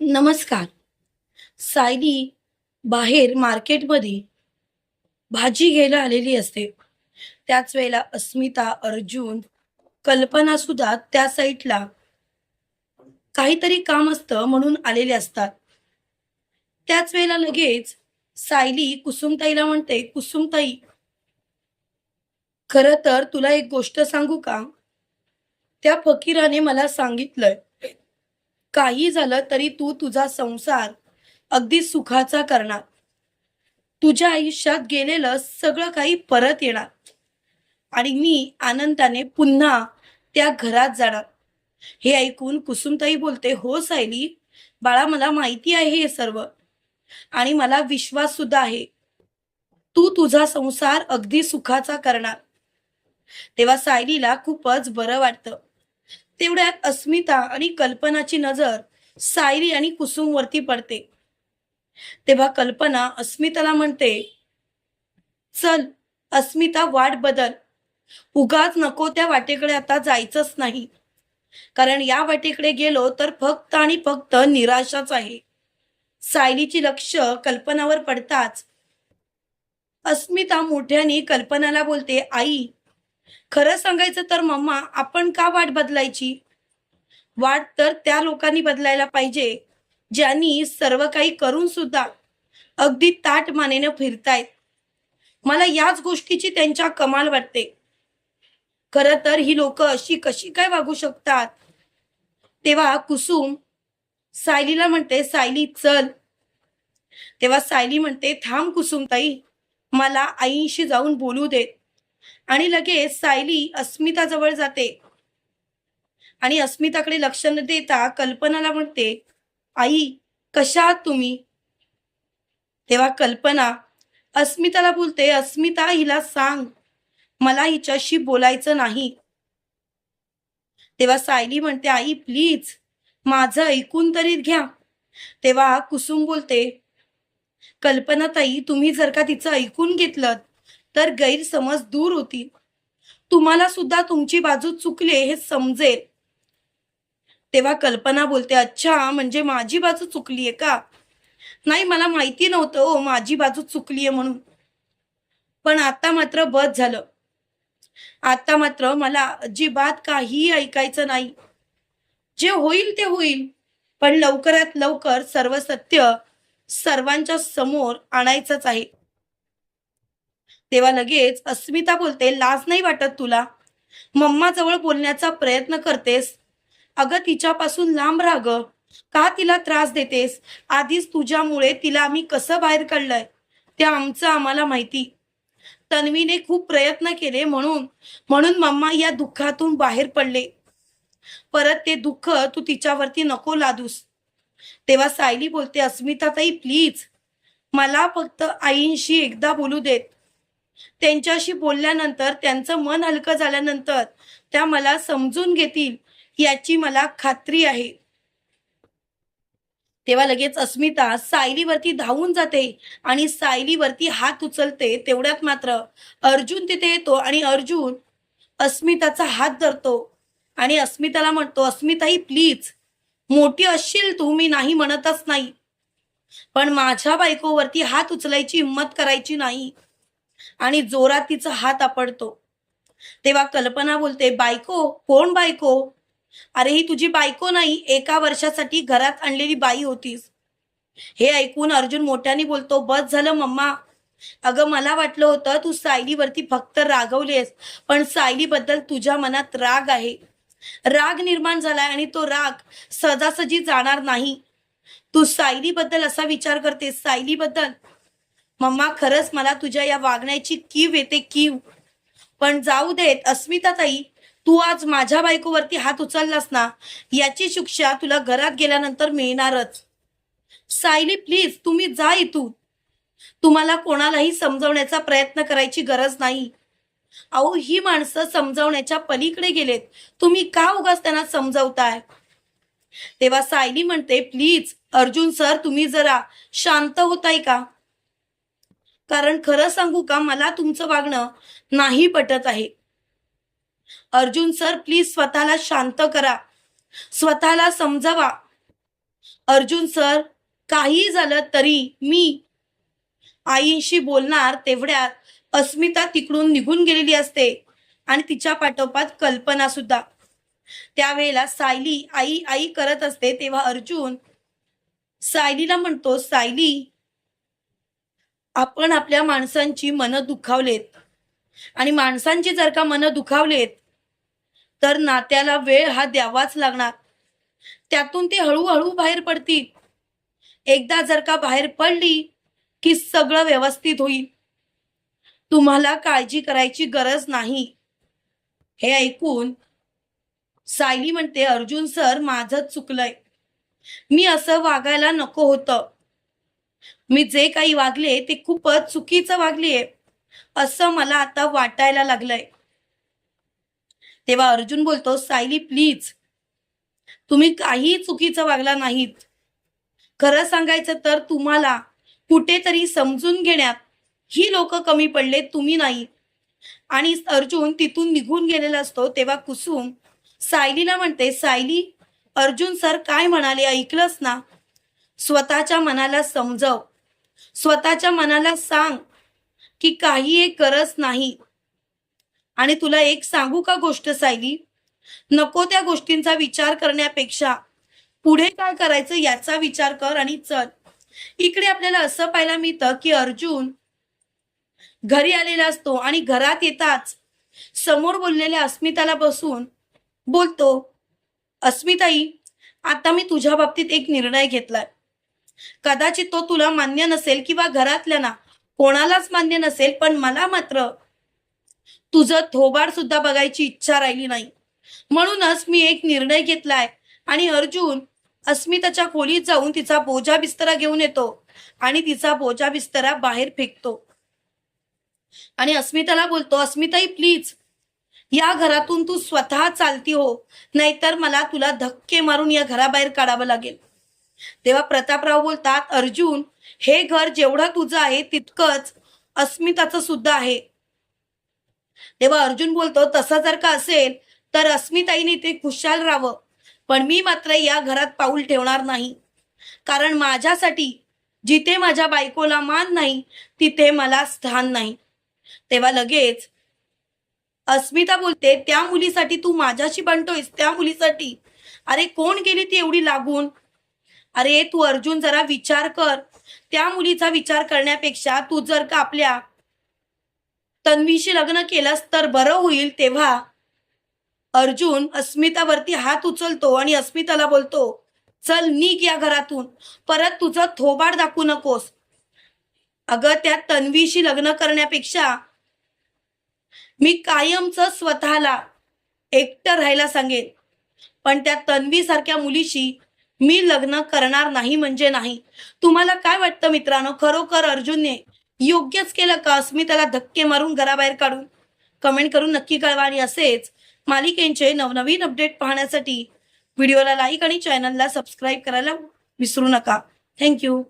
नमस्कार. सायली बाहेर मार्केटमध्ये भाजी घ्यायला आलेली असते. त्याच वेळेला अस्मिता अर्जुन कल्पना सुद्धा त्या साईटला काहीतरी काम असतं म्हणून आलेले असतात. त्याच वेळेला लगेच सायली कुसुमताईला म्हणते कुसुमताई खरं तर तुला एक गोष्ट सांगू का? त्या फकीराने मला सांगितलंय. काही झालं तरी तू तुझा संसार अगदी सुखाचा करणार. तुझ्या आयुष्यात गेलेलं सगळं काही परत येणार. आणि मी आनंदाने पुन्हा त्या घरात जाणार. हे ऐकून कुसुमताई बोलते हो सायली बाळा मला माहिती आहे हे सर्व. आणि मला विश्वास सुद्धा आहे. तू तुझा संसार अगदी सुखाचा करणार. तेव्हा सायलीला खूपच बरं वाटतं. तेवढ्यात अस्मिता आणि कल्पनाची नजर सायरी आणि कुसुम वरती पडते. तेव्हा कल्पना अस्मिताला म्हणते चल अस्मिता वाट बदल. उगाच नको त्या वाटेकडे आता जायचंच नाही. कारण या वाटेकडे गेलो तर फक्त आणि फक्त निराशाच आहे. सायलीची लक्ष कल्पनावर पडताच अस्मिता मोठ्याने कल्पनाला बोलते आई खरं सांगायचं तर मम्मा आपण का वाट बदलायची? वाट तर त्या लोकांनी बदलायला पाहिजे ज्यांनी सर्व काही करून सुद्धा अगदी ताट मानेनं फिरतायत. मला याच गोष्टीची त्यांच्या कमाल वाटते. खरं तर ही लोक अशी कशी काय वागू शकतात? तेव्हा कुसुम सायलीला म्हणते सायली चल. तेव्हा सायली म्हणते थांब कुसुमताई मला आईशी जाऊन बोलू देत. आणि लगेच सायली अस्मिता जवळ जाते. आणि अस्मिताकडे लक्ष न देता कल्पनाला म्हणते आई कशा आहात तुम्ही? तेव्हा कल्पना अस्मिताला बोलते अस्मिता हिला सांग. मला हिच्याशी बोलायचं नाही. तेव्हा सायली म्हणते आई प्लीज माझं ऐकून तरी घ्या. तेव्हा कुसुम बोलते कल्पना ताई तुम्ही जर का तिचं ऐकून घेतलं तर गैरसमज दूर होतील. तुम्हाला सुद्धा तुमची बाजू चुकले हे समजेल. तेव्हा कल्पना बोलते अच्छा म्हणजे माझी बाजू चुकलीये का? नाही मला माहिती नव्हतं हो माझी बाजू चुकलीये म्हणून. पण आता मात्र बस झालं. आता मात्र मला अजिबात काहीही ऐकायचं नाही. जे होईल ते होईल. पण लवकरात लवकर सर्व सत्य सर्वांच्या समोर आणायचंच आहे. तेव्हा लगेच अस्मिता बोलते लाज नाही वाटत तुला? मम्मा जवळ बोलण्याचा प्रयत्न करतेस? अगं तिच्यापासून लांब राह ग. का तिला त्रास देतेस? आधीच तुझ्यामुळे तिला आम्ही कसं बाहेर काढलंय? ते आमचं आम्हाला माहिती. तन्वीने खूप प्रयत्न केले म्हणून म्हणून मम्मा या दुःखातून बाहेर पडले. परत ते दुःख तू तिच्यावरती नको लादूस. तेव्हा सायली बोलते अस्मिता ताई प्लीज. मला फक्त आईंशी एकदा बोलू देत. त्यांच्याशी बोलल्यानंतर त्यांचं मन हलकं झाल्यानंतर त्या मला समजून घेतील याची मला खात्री आहे. तेव्हा लगेच अस्मिता सायलीवरती धावून जाते आणि सायलीवरती हात उचलते. तेवढ्यात मात्र अर्जुन तिथे येतो आणि अर्जुन अस्मिताचा हात धरतो आणि अस्मिताला म्हणतो अस्मिताई प्लीज मोठी असशील तू मी नाही म्हणतच नाही. पण माझ्या बायकोवरती हात उचलायची हिंमत करायची नाही. आणि जोरात तिचा हात आपडतो. तेव्हा कल्पना बोलते बायको कोण बायको? अरे ही तुझी बायको नाही एका वर्षासाठी घरात आणलेली बाई होतीस. हे ऐकून अर्जुन मोठ्याने बोलतो बस झालं मम्मा. अगं मला वाटलं होतं तू सायलीवरती फक्त रागवलेस पण सायलीबद्दल तुझ्या मनात राग आहे. राग निर्माण झालाय आणि तो राग सहजासहजी जाणार नाही. तू सायलीबद्दल असा विचार करतेस सायलीबद्दल? मम्मा खरंच मला तुझ्या या वागण्याची कीव येते कीव. पण जाऊ देत अस्मिता ताई तू आज माझ्या बायकोवरती हात उचललास ना याची शिक्षा तुला घरात गेल्यानंतर मिळणारच. सायली प्लीज तुम्ही जा इथून. तुम्हाला कोणालाही समजवण्याचा प्रयत्न करायची गरज नाही. अहो ही माणसं समजवण्याच्या पलीकडे गेलेत. तुम्ही का उगाच त्यांना समजवताय? तेव्हा सायली म्हणते प्लीज अर्जुन सर तुम्ही जरा शांत होताय का? कारण खरं सांगू का मला तुमचं वागणं नाही पटत आहे. अर्जुन सर प्लीज स्वतःला शांत करा. स्वतःला समजावा. अर्जुन सर काही झालं तरी मी आईशी बोलणार तेवढ्यात अस्मिता तिकडून निघून गेलेली असते आणि तिच्या पाठोपाठ कल्पना सुद्धा. त्यावेळेला सायली आई आई करत असते तेव्हा अर्जुन सायलीला म्हणतो सायली आपण आपल्या माणसांची मनं दुखावलेत. आणि माणसांची जर का मनं दुखावलेत तर नात्याला वेळ हा द्यावाच लागणार. त्यातून ती हळूहळू बाहेर पडतील एकदा जर का बाहेर पडली की सगळं व्यवस्थित होईल. तुम्हाला काळजी करायची गरज नाही. हे ऐकून सायली म्हणते अर्जुन सर माझं चुकलंय. मी असं वागायला नको होतं. मी जे काही वागले ते खूपच चुकीचं वागलीये असं मला आता वाटायला लागलंय. तेव्हा अर्जुन बोलतो सायली प्लीज तुम्ही काही चुकीचं वागला नाहीत. खरं सांगायचं तर तुम्हाला कुठेतरी समजून घेण्यात ही लोक कमी पडले तुम्ही नाही. आणि अर्जुन तिथून निघून गेलेला असतो तेव्हा कुसुम सायलीला म्हणते सायली अर्जुन सर काय म्हणाले ऐकलंस ना? स्वतःच्या मनाला समजव. स्वतःच्या मनाला सांग की काही एक गरज नाही. आणि तुला एक सांगू का गोष्ट सायली? नको त्या गोष्टींचा विचार करण्यापेक्षा. पुढे काय करायचं याचा विचार कर आणि चल. इकडे आपल्याला असं पाहायला मिळतं की अर्जुन घरी आलेला असतो आणि घरात येताच समोर बोललेल्या अस्मिताला बसून बोलतो अस्मिताई आता मी तुझ्या बाबतीत एक निर्णय घेतलाय. कदाचित तो तुला मान्य नसेल किंवा घरातल्या कोणालाच मान्य नसेल पण मला मात्र तुझं थोबाड सुद्धा बघायची इच्छा राहिली नाही. म्हणूनच मी एक निर्णय घेतलाय आणि अर्जुन अस्मिताच्या खोलीत जाऊन तिचा बोजा बिस्तरा घेऊन येतो आणि तिचा बोजा बिस्तरा बाहेर फेकतो. आणि अस्मिताला बोलतो अस्मिताई प्लीज या घरातून तू स्वतः चालती हो नाहीतर मला तुला धक्के मारून या घराबाहेर काढावं लागेल. तेव्हा प्रतापराव बोलतात अर्जुन हे घर जेवढं तुझं आहे तितकंच अस्मिताचं सुद्धा आहे. तेव्हा अर्जुन बोलतो तसं जर का असेल तर अस्मिताईने ते खुशाल राहावं. पण मी मात्र या घरात पाऊल ठेवणार नाही. कारण माझ्यासाठी जिथे माझ्या बायकोला मान नाही तिथे मला स्थान नाही. तेव्हा लगेच अस्मिता बोलते त्या मुलीसाठी तू माझ्याशी बनतोयस? त्या मुलीसाठी? अरे कोण गेली ती एवढी लागून? अरे तू अर्जुन जरा विचार कर. त्या मुलीचा विचार करण्यापेक्षा तू जर का आपल्या तन्वीशी लग्न केलंस तर बरं होईल तेव्हा. अर्जुन अस्मितावरती हात उचलतो आणि अस्मिताला बोलतो चल निघ या घरातून. परत तुझं थोबाड दाखवू नकोस. अगं त्या तन्वीशी लग्न करण्यापेक्षा मी कायमच स्वतःला एकटं राहायला सांगेन. पण त्या तन्वी सारख्या मुलीशी मी लग्न करणार नाही म्हणजे नाही. तुम्हाला काय वाटतं मित्रांनो? खरोखर अर्जुनने योग्यच केलं का? अस्मिताला धक्के मारून घराबाहेर काढून कमेंट करून नक्की कळवा. आणि असेच मालिकेंचे नवनवीन अपडेट पाहण्यासाठी व्हिडिओला लाईक आणि चॅनलला सबस्क्राईब करायला विसरू नका. थँक्यू